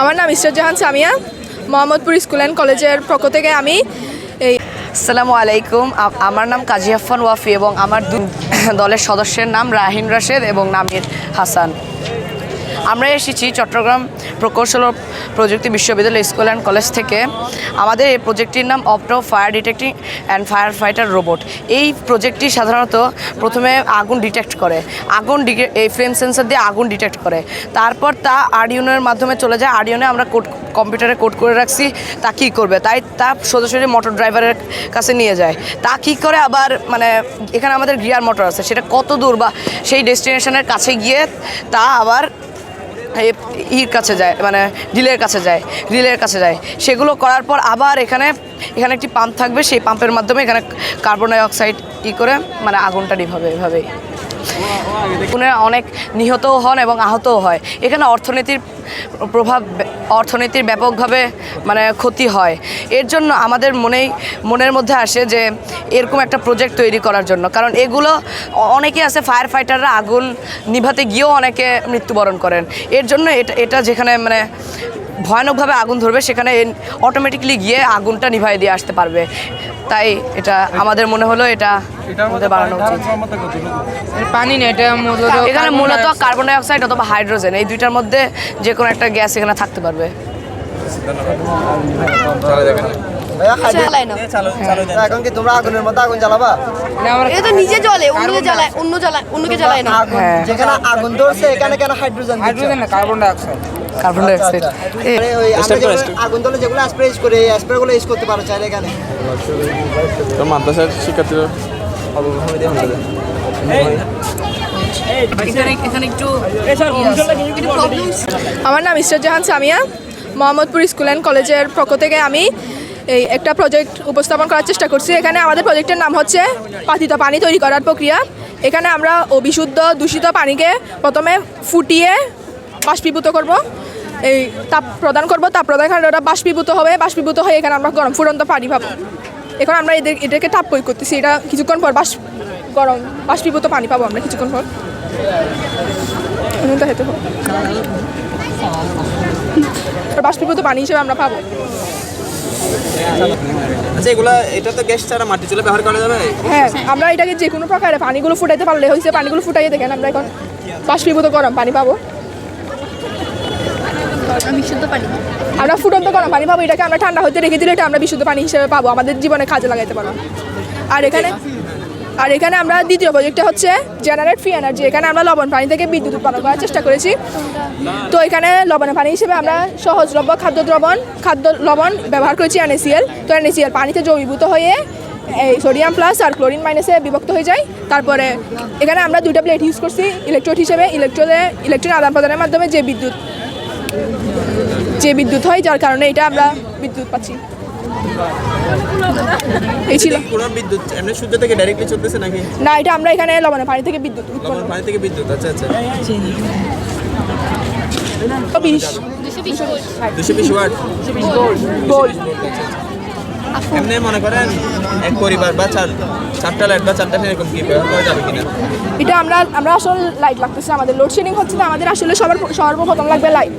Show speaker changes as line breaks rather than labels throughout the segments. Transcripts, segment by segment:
আমার নাম Israt Jahan Samia, Mohammadpur school and কলেজের পক্ষ থেকে আমি এই
আসসালামু আলাইকুম। আমার নাম কাজী আফফান ওয়াফি এবং আমার দলের সদস্যের নাম রাহিন রাশেদ এবং নামির হাসান। আমরা এসেছি চট্টগ্রাম প্রকৌশল প্রযুক্তি বিশ্ববিদ্যালয় স্কুল অ্যান্ড কলেজ থেকে। আমাদের এই প্রজেক্টটির নাম opto fire detecting and fire fighter robot এই প্রজেক্টটি সাধারণত প্রথমে আগুন ডিটেক্ট করে। আগুন এই ফ্লেম সেন্সার দিয়ে আগুন ডিটেক্ট করে। তারপর তা আরডিওনের মাধ্যমে চলে যায়। আরডিওনে আমরা কোড কম্পিউটারে কোড করে রাখছি, তা কী করবে? তাই তা সোজাসুজি মোটর ড্রাইভারের কাছে নিয়ে যায়। তা কী করে আবার মানে এখানে আমাদের গিয়ার মোটর আছে। সেটা কত দূর বা সেই ডেস্টিনেশনের কাছে গিয়ে তা আবার ইর কাছে যায় মানে রিলের কাছে যায়, রিলের কাছে যায়। সেগুলো করার পর আবার এখানে এখানে একটি পাম্প থাকবে, সেই পাম্পের মাধ্যমে এখানে কার্বন ডাইঅক্সাইড ই করে মানে আগুনটা নিভাবে এভাবেই। অনেক নিহতও হন এবং আহতও হয়। এখানে অর্থনীতির প্রভাব অর্থনীতির ব্যাপকভাবে মানে ক্ষতি হয়। এর জন্য আমাদের মনেই, মনের মধ্যে আসে যে এরকম একটা প্রজেক্ট তৈরি করার জন্য। কারণ এগুলো অনেকে আছে ফায়ার ফাইটাররা আগুন নিভাতে গিয়েও অনেকে মৃত্যুবরণ করেন। এর জন্য এটা এটা যেখানে মানে ভয়ানকভাবে আগুন ধরবে, সেখানে অটোমেটিকলি গিয়ে আগুনটা নিভাই দিয়ে আসতে পারবে। তাই এটা আমাদের মনে হলো এটা আমাদের বাড়ানো উচিত।
পানি না এটা মূলত
এখানে মূলত কার্বন ডাই অক্সাইড অথবা হাইড্রোজেন এই দুইটার মধ্যে যে কোনো একটা গ্যাস এখানে থাকতে পারবে।
না।
এখন কি তোমরা আগুনের মধ্যে আগুন জ্বালাবা?
এটা তো নিজে জ্বলে অন্যকে জ্বালায় অন্য জ্বালায় অন্যকে জ্বালায় না।
আগুন
হ্যাঁ।
যেখানে আগুন ধরছে এখানে কেন হাইড্রোজেন
হাইড্রোজেন না carbon dioxide
carbon dioxide
ওই আমরা যেগুলো আগুন ধরলে যেগুলো স্প্রে ইউজ করি এই স্প্রে গুলো ইউজ করতে পারো চাইলে এখানে।
তো মাদ্রাসার শিক্ষার্থীরা
একটু
আমার নাম ইসরাত জাহান সামিয়া। মোহাম্মদপুর স্কুল অ্যান্ড কলেজের পক্ষ থেকে আমি এই একটা প্রজেক্ট উপস্থাপন করার চেষ্টা করছি। এখানে আমাদের প্রজেক্টের নাম হচ্ছে পাতিত পানি তৈরি করার প্রক্রিয়া। এখানে আমরা অবিশুদ্ধ দূষিত পানিকে প্রথমে ফুটিয়ে বাষ্পীভূত করব। এই তাপ প্রদান করব তাপ প্রদান করে ওটা বাষ্পীভূত হবে বাষ্পীভূত হয়ে এখানে আমরা গরম ফুটন্ত পানি পাবো। এখন আমরা এদের এটাকে তাপ প্রয়োগ করতেছি। এটা কিছুক্ষণ পর বাষ্প গরম বাষ্পীভূত পানি পাবো আমরা কিছুক্ষণ পর। আর বাষ্পীভূত পানি হিসেবে আমরা পাবো।
আচ্ছা এগুলা এটা তো গ্যাস ছাড়া মাটি চুলা ব্যবহার করা যাবে?
হ্যাঁ আমরা এটাকে যে কোনো প্রকারে পানিগুলো ফুটাইতে পারলে হয়েছে পানিগুলো ফুটাইয়ে দেখেন আমরা এখন বাষ্পীভূত গরম পানি পাবো। পানি আমরা ফুটন্ত গরম পানি পাবো, এটাকে আমরা ঠান্ডা হতে রেখে দিলে এটা আমরা বিশুদ্ধ পানি হিসেবে পাবো, আমাদের জীবনে কাজে লাগাইতে পারব আর এখানে আর এখানে আমরা দ্বিতীয় প্রজেক্টটা হচ্ছে জেনারেট ফ্রি এনার্জি এখানে আমরা লবণ পানি থেকে বিদ্যুৎ উৎপাদন করার চেষ্টা করেছি। তো এখানে লবণের পানি হিসেবে আমরা সহজলভ্য খাদ্য দ্রবণ খাদ্য লবণ ব্যবহার করেছি এনএসিএল তো এনএসিএল পানিতে দ্রবীভূত হয়ে এই সোডিয়াম প্লাস আর ক্লোরিন মাইনাসে বিভক্ত হয়ে যায়। তারপরে এখানে আমরা দুইটা প্লেট ইউজ করছি ইলেকট্রোড হিসেবে ইলেকট্রোডে ইলেকট্রন আদান প্রদানের মাধ্যমে যে বিদ্যুৎ যে বিদ্যুৎ হয় যার কারণে এটা আমরা বিদ্যুৎ পাচ্ছি। এই ছিল।
পুরো বিদ্যুৎ এমনি সূর্য থেকে ডাইরেক্টলি চলতেছে নাকি?
না এটা আমরা এখানে লবণের পানি থেকে বিদ্যুৎ
পানি থেকে বিদ্যুৎ আচ্ছা আচ্ছা।
বিশ।
দুশো বিশ ওয়াট?
গোল
এমনি মনে করেন এক পরিবার বা চার চারটা লাইট বা চারটা এরকম কি ব্যবহার করা যাবে কিনা?
এটা আমরা আমরা আসলে লাইট লাগতেছে আমাদের। লোডশেডিং হচ্ছে না আমাদের আসলে সবার সর্বপ্রথম লাগবে লাইট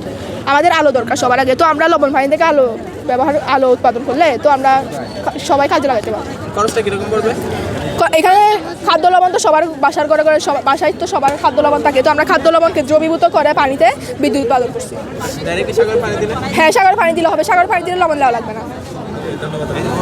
আমাদের আলো দরকার সবার আগে। তো আমরা লবণ পানি থেকে আলো ব্যবহার আলো উৎপাদন করলে তো আমরা সবাই কাজে লাগাতে পারব।
খরচটা কীরকম পড়বে?
এখানে খাদ্য লবণ তো সবার বাসার করে করে সবার বাসায় তো সবার খাদ্য লবণ থাকে। তো আমরা খাদ্য লবণকে দ্রবীভূত করে পানিতে বিদ্যুৎ উৎপাদন করছি। হ্যাঁ সাগর পানি দিলে হবে। সাগর পানি দিলে লবণ দেওয়া লাগবে না।
ধন্যবাদ